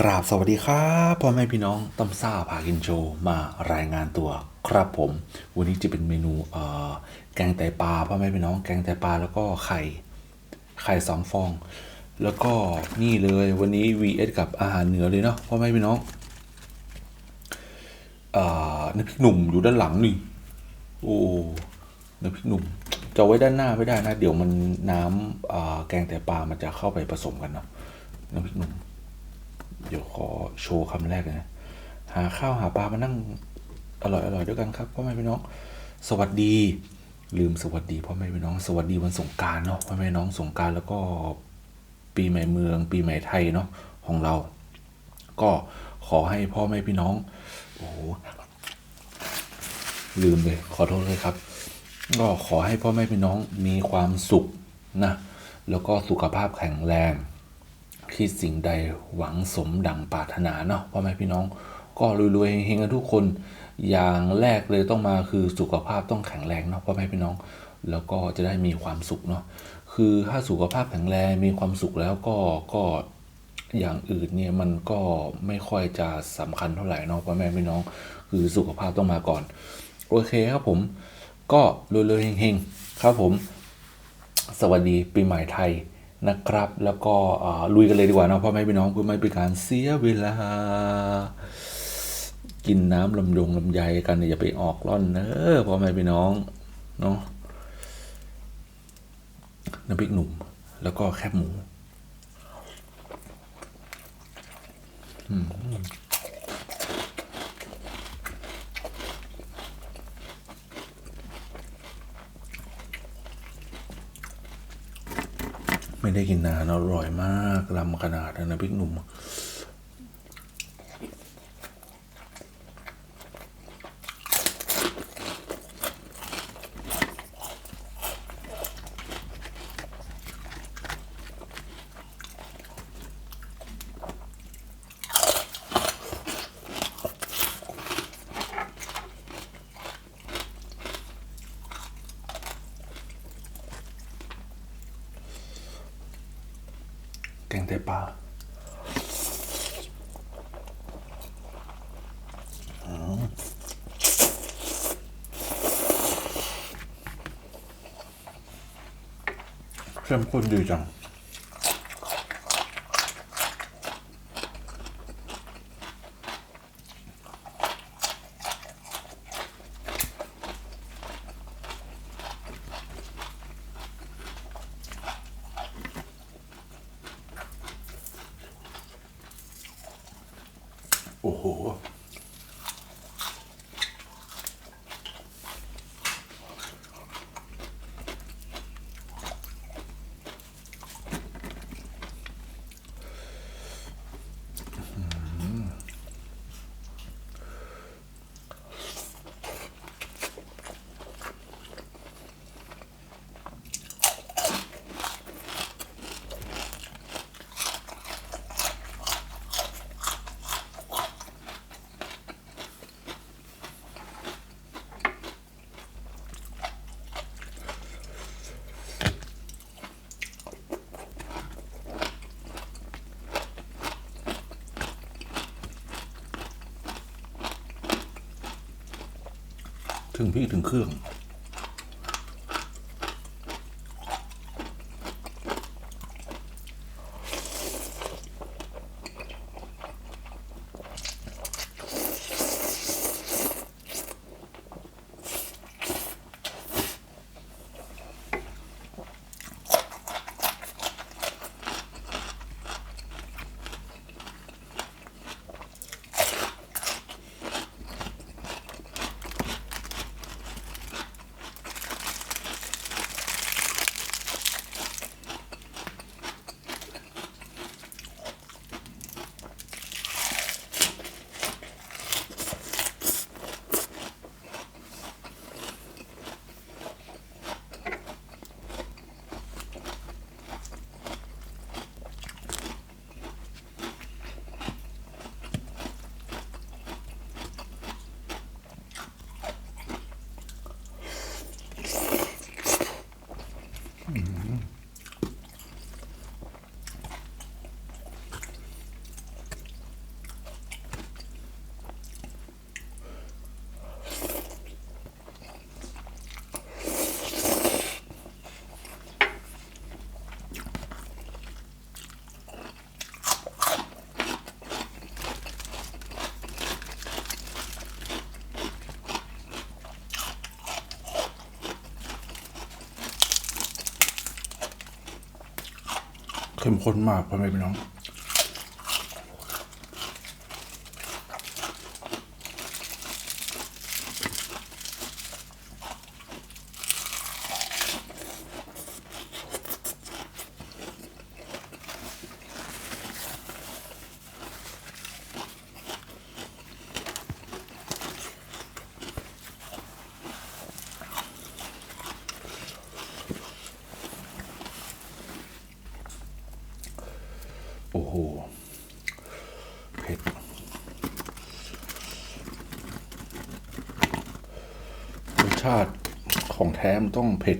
กราบสวัสดีครับพ่อแม่พี่น้องต้มซ่าพากินโชว์มารายงานตัวครับผม วันนี้จะเป็นเมนูเอ่อแกงไตปลาพ่อแม่พี่น้อง แกงไตปลาแล้วก็ไข่ไข่สองฟอง แล้วก็นี่เลยวันนี้ vs กับอาหารเหนือเลยเนาะพ่อแม่พี่น้องเอ่อน้ำพริกหนุ่มอยู่ด้านหลังนี่โอ้น้ำพริกหนุ่มจะไว้ด้านหน้าไม่ได้นะ เดี๋ยวมันน้ำเอ่อแกงไตปลามันจะเข้าไปผสมกันเนาะน้ำพริกหนุ่ม เดี๋ยวขอโชว์คำแรกนะ หาข้าวหาปลามานั่งอร่อยอร่อยด้วยกันครับพ่อแม่พี่น้อง สวัสดี ลืมสวัสดีพ่อแม่พี่น้อง สวัสดีวันสงการเนาะพ่อแม่พี่น้องสงการแล้วก็ปีใหม่เมือง ปีใหม่ไทยเนาะของเรา ก็ขอให้พ่อแม่พี่น้องโอ้โหลืมเลยขอโทษเลยครับ ก็ขอให้พ่อแม่พี่น้องมีความสุขนะแล้วก็สุขภาพแข็งแรง คิดสิ่งใดหวังสมดังปรารถนาเนาะพ่อแม่พี่น้องก็รวยๆเฮงๆกันทุกคน อย่างแรกเลยต้องมาคือสุขภาพต้องแข็งแรงเนาะพ่อแม่พี่น้อง แล้วก็จะได้มีความสุขเนาะคือถ้าสุขภาพแข็งแรงมีความสุขแล้วก็ก็อย่างอื่นเนี่ยมันก็ไม่ค่อยจะสำคัญเท่าไหร่เนาะพ่อแม่พี่น้อง คือสุขภาพต้องมาก่อน โอเคครับผม ก็รวยๆเฮงๆครับผม สวัสดีปีใหม่ไทย นะครับ แล้วก็ลุยกันเลยดีกว่านะพ่อแม่พี่น้องเพื่อไม่เป็นการเสียเวลา กินน้ำลำยงลำไยกันอย่าไปออกร่อนเนอะพ่อแม่พี่น้องเนาะน้ำพริกหนุ่ม แล้วก็แคบหมู อืม ไม่ได้กินนานอร่อยมากลำขนาดนะพริกหนุ่ม แกงไตปลา ถึงพี่ถึงเครื่อง เข้มข้นมากพ่อแม่พี่น้อง ชาติของแท้มนต้องเผ็ด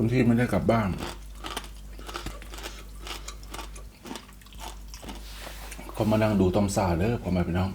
คนที่ไม่ได้กลับบ้าน ก็มานั่งดูตอมซาเด้อพ่อแม่พี่น้อง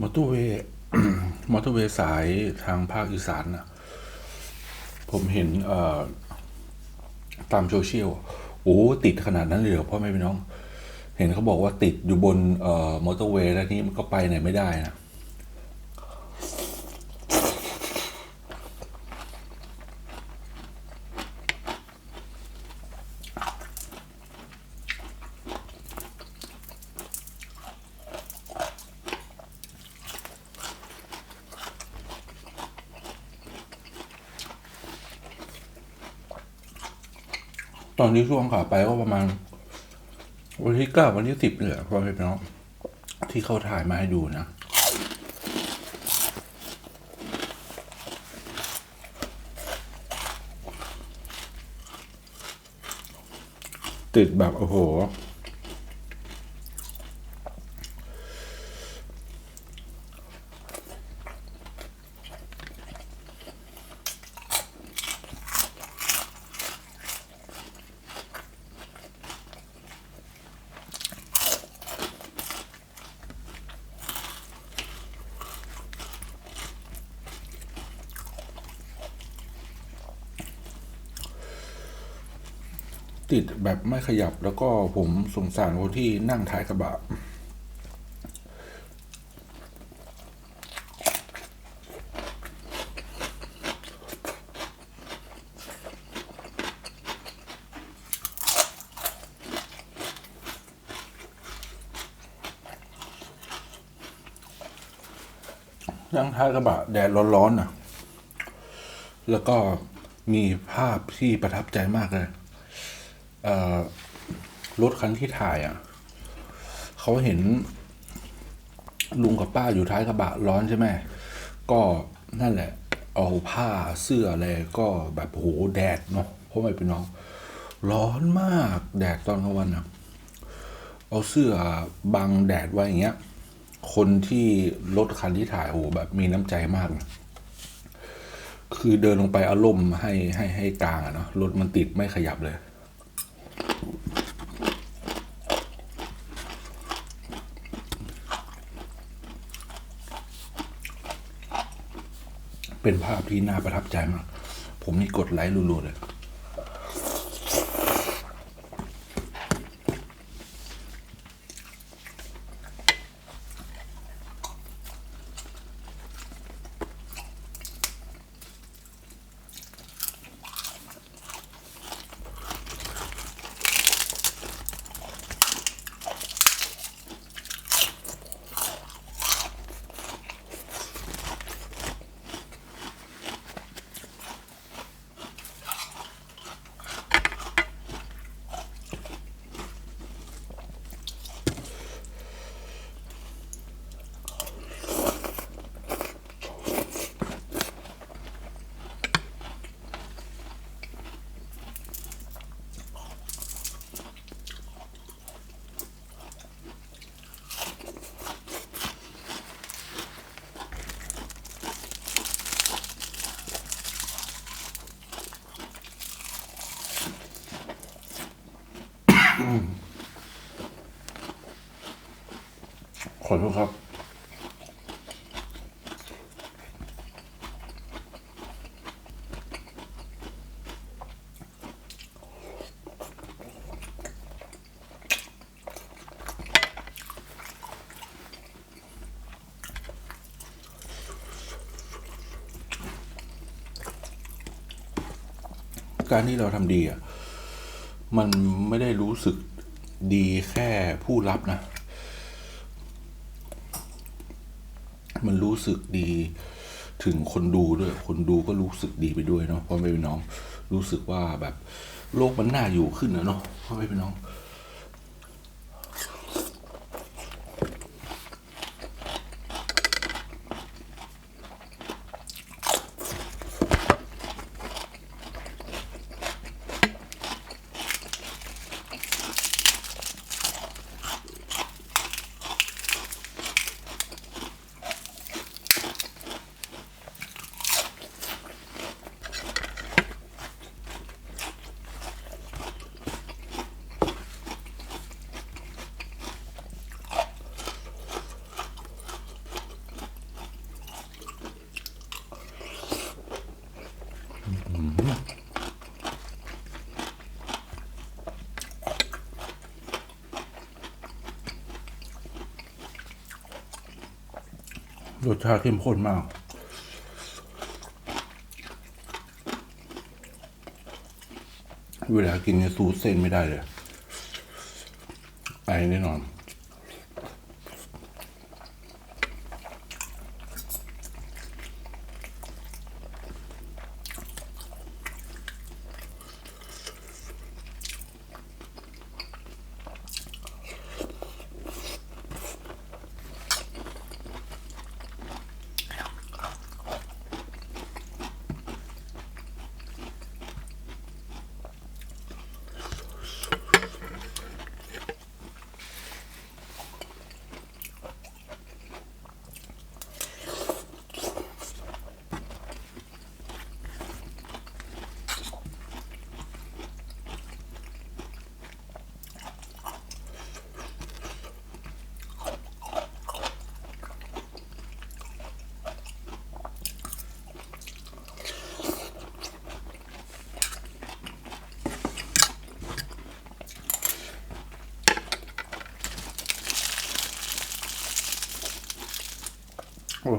มอเตอร์เวย์มอเตอร์เวย์สายทางภาคอีสานนะผมเห็นตามโซเชียลโอ้ติดขนาดนั้นเลยเหรอพ่อแม่พี่น้อง เห็นเขาบอกว่าติดอยู่บนมอเตอร์เวย์แล้วนี้มันก็ไปไหนไม่ได้นะ ตอนนี้ช่วงขาไปก็ประมาณ วันที่เก้าวันที่สิบเหละพ่อแม่พี่น้องที่เขาถ่ายมาให้ดูนะติดแบบโอ้โห ติดแบบไม่ขยับแล้วก็ผมสงสารคนที่นั่งท้ายกระบะนั่งท้ายกระบะแดดร้อนๆน่ะแล้วก็มีภาพที่ประทับใจมากเลย รถคันที่ถ่ายอะเขาเห็น ลุงกับป้าอยู่ท้ายกระบะร้อนใช่ไหมก็นั่นแหละ เอาผ้าเสื้ออะไรก็แบบโหแดดเนาะเพราะไม่เป็นน้อง ร้อนมากแดดตอนกลางวันอะ เอาเสื้อบังแดดไว้อย่างเงี้ย คนที่รถคันที่ถ่ายโหแบบมีน้ำใจมากนะคือเดินลงไปเอารมณ์ให้ให้ให้กลางอะเนาะรถมันติดไม่ขยับเลย เป็นภาพที่น่าประทับใจมาก ผมนี่กดไลค์รัวๆเลย ขอโทษครับ การที่เราทำดีอะ มันไม่ได้รู้สึกดีแค่ผู้รับนะ มันรู้สึกดีถึงคนดูด้วย คนดูก็รู้สึกดีไปด้วยเนาะเพราะไม่พี่นน้องรู้สึกว่าแบบโลกมันน่าอยู่ขึ้นนะเนาะเพราะไม่พี่น้อง รสชาติเข้มข้นมาก เวลากินเนี่ยสูตรเส้นไม่ได้เลย ไอแน่นอน โอ้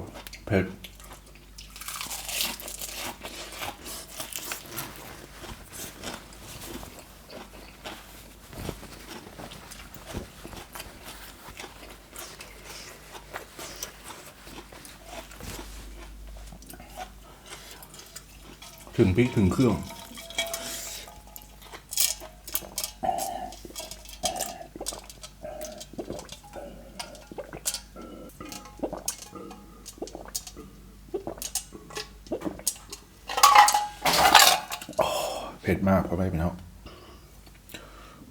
เผ็ด ถึงพริกถึงเครื่อง เผ็ดมากพ่อแม่พี่น้อง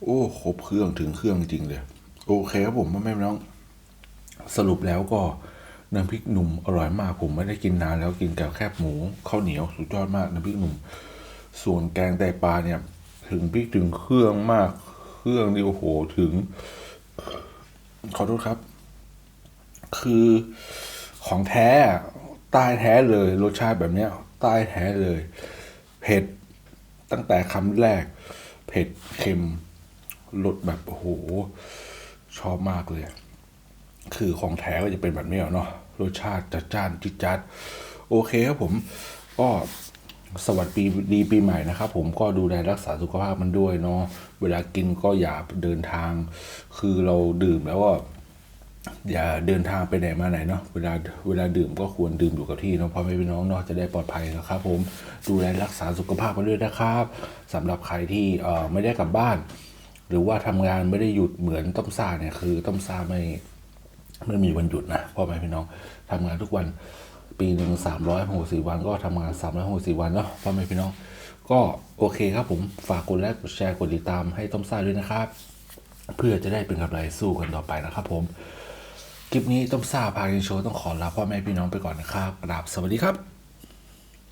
โอ้ครบเครื่องถึงเครื่องจริงเลย โอเคครับผมพ่อแม่พี่น้อง สรุปแล้วก็ น้ำพริกหนุ่มอร่อยมากผมไม่ได้กินนานแล้วกินกับแคบหมูข้าวเหนียวสุดยอดมากน้ำพริกหนุ่ม ส่วนแกงไตปลาเนี่ยถึงพริกถึงเครื่องมากเครื่องนี่โอ้โหถึง ขอโทษครับ คือของแท้ใต้แท้เลยรสชาติแบบเนี้ยใต้แท้เลย เผ็ดตั้งแต่คำแรก เผ็ดเค็มรสแบบโอ้โหชอบมากเลย คือของแท้ก็จะเป็นแบบนี้เนาะรสชาติจัดจ้านจิจัดโอเคครับผมก็สวัสดีดีปีใหม่นะครับผมก็ดูแลรักษาสุขภาพมันด้วยเนาะเวลากินก็อย่าเดินทาง คือเราดื่มแล้วก็อย่าเดินทางไปไหนมาไหนเนาะเวลาเวลาดื่มก็ควรดื่มอยู่กับที่เนาะพ่อแม่พี่น้องเนาะจะได้ปลอดภัยนะครับ ผมดูแลรักษาสุขภาพกันด้วยนะครับสำหรับใครที่เอ่อไม่ได้กลับบ้าน หรือว่าทำงานไม่ได้หยุดเหมือนต้มซ่าเนี่ยคือต้มซ่าไม่ ไม่มีวันหยุดนะพ่อแม่พี่น้องทำงานทุกวันปีหนึ่งสามร้อยหกสิบวันก็ทำงานสามร้อยหกสิบวันเนาะพ่อแม่พี่น้อง ก็โอเคครับผมฝากกดไลค์กดแชร์กดติดตามให้ต้มซ่าด้วยนะครับ เพื่อจะได้เป็นกำไรสู้กันต่อไปนะครับผมคลิปนี้ต้มซ่าพาเรนโชว์ต้องขอลาพ่อแม่พี่น้องไปก่อนนะครับกราบสวัสดีครับ